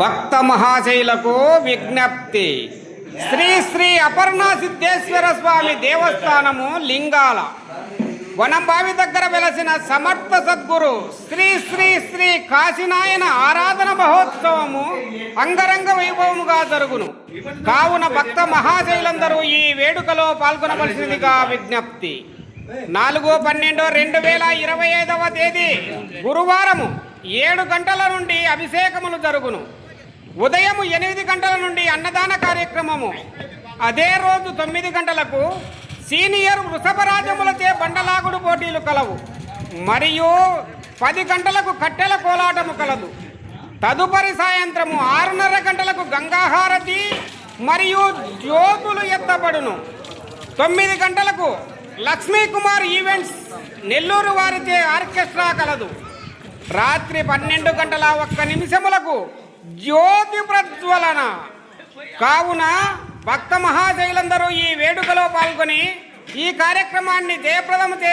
భక్త మహాశైలకు విజ్ఞప్తి. శ్రీ శ్రీ అపర్ణ సిద్ధేశ్వర స్వామి దేవస్థానము లింగాల. వనంబావి దగ్గర వెలసిన సమర్థ సద్గురు శ్రీ శ్రీ శ్రీ కాశీనాయన ఆరాధన మహోత్సవము అంగరంగ వైభవముగా జరుగును. కావున భక్త మహాశైలందరూ ఈ వేడుకలో పాల్గొనవలసిందిగా విజ్ఞప్తి. నాలుగు పన్నెండు రెండు వేల ఇరవై ఐదవ తేదీ గురువారము. ఏడు గంటల నుండి అభిషేకములు జరుగును. ఉదయం ఎనిమిది గంటల నుండి అన్నదాన కార్యక్రమము. అదే రోజు తొమ్మిది గంటలకు సీనియర్ వృషభరాజములచే బండలాగుడు పోటీలు కలవు. మరియు పది గంటలకు కట్టెల కోలాటము కలదు. తదుపరి సాయంత్రము ఆరున్నర గంటలకు గంగాహారతి మరియు జ్యోతులు ఎత్తబడును. తొమ్మిది గంటలకు లక్ష్మీకుమార్ ఈవెంట్స్ నెల్లూరు వారిచే ఆర్కెస్ట్రా కలదు. రాత్రి పన్నెండు గంటల ఒక్క నిమిషములకు జ్యోతి ప్రజ్వలన. కావున భక్త మహాశైలందరూ ఈ వేడుకలో పాల్గొని ఈ కార్యక్రమాన్ని జయప్రదము చే